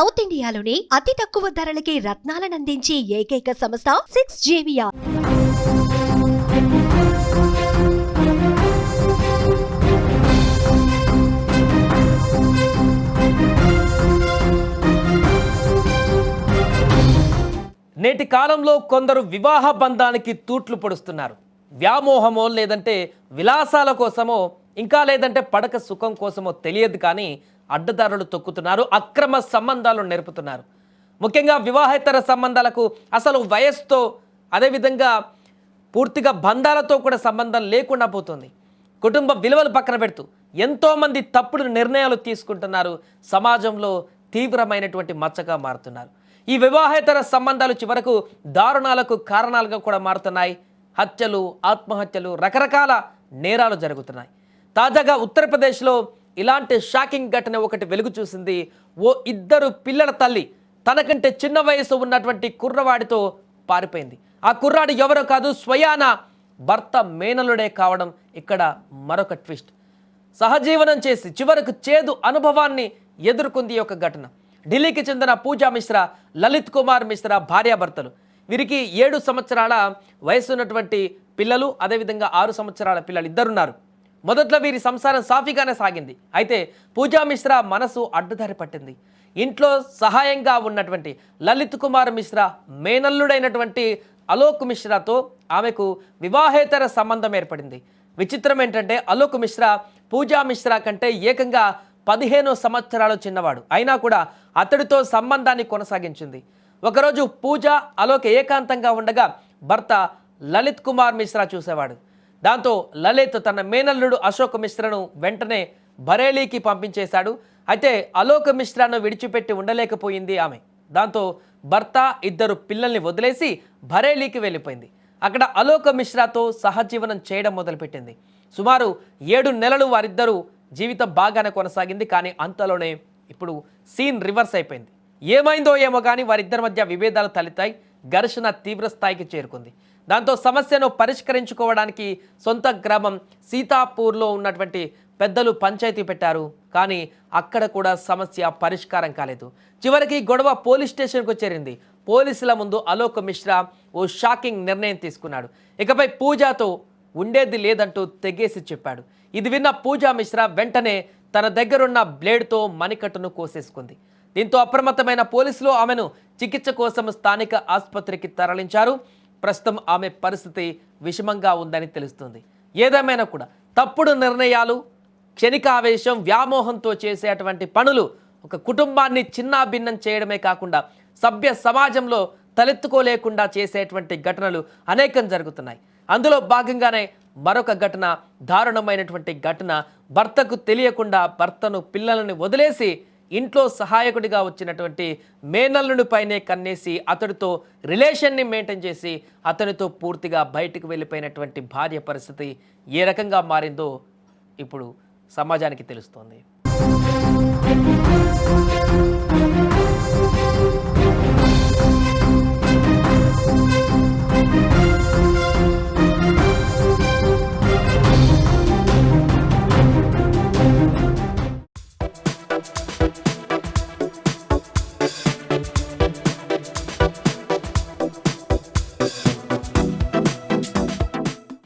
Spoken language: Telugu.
సౌత్ ఇండియాలోని అతి తక్కువ ధరలకి రత్నాలనందించే ఏకైక సంస్థ సిక్స్ జేవియా నేటి కాలంలో కొందరు వివాహ బంధానికి తూట్లు పొడుస్తున్నారు. వ్యామోహమో లేదంటే విలాసాల కోసమో ఇంకా లేదంటే పడక సుఖం కోసమో తెలియదు కానీ అడ్డదారులు తొక్కుతున్నారు అక్రమ సంబంధాలు నేర్పుతున్నారు. ముఖ్యంగా వివాహేతర సంబంధాలకు అసలు వయస్సుతో అదేవిధంగా పూర్తిగా బంధాలతో కూడా సంబంధం లేకుండా పోతుంది. కుటుంబ విలువలు పక్కన పెడుతూ ఎంతోమంది తప్పుడు నిర్ణయాలు తీసుకుంటున్నారు సమాజంలో తీవ్రమైనటువంటి మచ్చగా మారుతున్నారు. ఈ వివాహేతర సంబంధాలు చివరకు దారుణాలకు కారణాలుగా కూడా మారుతున్నాయి. హత్యలు ఆత్మహత్యలు రకరకాల నేరాలు జరుగుతున్నాయి. తాజాగా ఉత్తరప్రదేశ్లో ఇలాంటి షాకింగ్ ఘటన ఒకటి వెలుగు చూసింది. ఓ ఇద్దరు పిల్లల తల్లి తనకంటే చిన్న వయసు ఉన్నటువంటి కుర్రవాడితో పారిపోయింది. ఆ కుర్రాడు ఎవరో కాదు స్వయాన భర్త మేనలుడే కావడం ఇక్కడ మరొక ట్విస్ట్. సహజీవనం చేసి చివరకు చేదు అనుభవాన్ని ఎదుర్కొంది ఒక ఘటన. ఢిల్లీకి చెందిన పూజా మిశ్రా లలిత్ కుమార్ మిశ్రా భార్యాభర్తలు. వీరికి ఏడు సంవత్సరాల వయసు ఉన్నటువంటి పిల్లలు అదేవిధంగా ఆరు సంవత్సరాల పిల్లలు ఇద్దరున్నారు. మొదట్లో వీరి సంసారం సాఫీగానే సాగింది. అయితే పూజా మిశ్రా మనసు అడ్డుదారి పట్టింది. ఇంట్లో సహాయంగా ఉన్నటువంటి లలిత్ కుమార్ మిశ్రా మేనల్లుడైనటువంటి అలోక్ మిశ్రాతో ఆమెకు వివాహేతర సంబంధం ఏర్పడింది. విచిత్రం ఏంటంటే అలోక్ మిశ్రా పూజా మిశ్రా కంటే ఏకంగా పదిహేను సంవత్సరాలు చిన్నవాడు. అయినా కూడా అతడితో సంబంధాన్ని కొనసాగించింది. ఒకరోజు పూజ అలోక్ ఏకాంతంగా ఉండగా భర్త లలిత్ కుమార్ మిశ్రా చూసేవాడు. దాంతో లలిత్ తన మేనల్లుడు అశోక్ మిశ్రను వెంటనే బరేలీకి పంపించేశాడు. అయితే అలోక్ మిశ్రాను విడిచిపెట్టి ఉండలేకపోయింది ఆమె. దాంతో భర్త ఇద్దరు పిల్లల్ని వదిలేసి బరేలీకి వెళ్ళిపోయింది. అక్కడ అలోక్ మిశ్రాతో సహజీవనం చేయడం మొదలుపెట్టింది. సుమారు ఏడు నెలలు వారిద్దరూ జీవితం బాగానే కొనసాగింది కానీ అంతలోనే ఇప్పుడు సీన్ రివర్స్ అయిపోయింది. ఏమైందో ఏమో కానీ వారిద్దరి మధ్య విభేదాలు తలెత్తాయి ఘర్షణ తీవ్ర స్థాయికి చేరుకుంది. దాంతో సమస్యను పరిష్కరించుకోవడానికి సొంత గ్రామం సీతాపూర్లో ఉన్నటువంటి పెద్దలు పంచాయతీ పెట్టారు. కానీ అక్కడ కూడా సమస్య పరిష్కారం కాలేదు. చివరికి గొడవ పోలీస్ స్టేషన్కు చేరింది. పోలీసుల ముందు అలోక్ మిశ్రా ఓ షాకింగ్ నిర్ణయం తీసుకున్నాడు. ఇకపై పూజాతో ఉండేది లేదంటూ తెగేసి చెప్పాడు. ఇది విన్న పూజా మిశ్రా వెంటనే తన దగ్గరున్న బ్లేడ్తో మణికట్టును కోసేసుకుంది. దీంతో అప్రమత్తమైన పోలీసులు ఆమెను చికిత్స కోసం స్థానిక ఆసుపత్రికి తరలించారు. ప్రస్తుతం ఆమె పరిస్థితి విషమంగా ఉందని తెలుస్తుంది. ఏదేమైనా కూడా తప్పుడు నిర్ణయాలు క్షణికావేశం వ్యామోహంతో చేసేటువంటి పనులు ఒక కుటుంబాన్ని చిన్నాభిన్నం చేయడమే కాకుండా సభ్య సమాజంలో తలెత్తుకోలేకుండా చేసేటువంటి ఘటనలు అనేకం జరుగుతున్నాయి. అందులో భాగంగానే మరొక ఘటన దారుణమైనటువంటి ఘటన. భర్తకు తెలియకుండా భర్తను పిల్లలను వదిలేసి ఇంట్లో సహాయకుడిగా వచ్చినటువంటి మేనల్లుని పైనే కన్నేసి అతడితో రిలేషన్ని మెయింటైన్ చేసి అతనితో పూర్తిగా బయటకు వెళ్ళిపోయినటువంటి భార్య పరిస్థితి ఏ రకంగా మారిందో ఇప్పుడు సమాజానికి తెలుస్తోంది.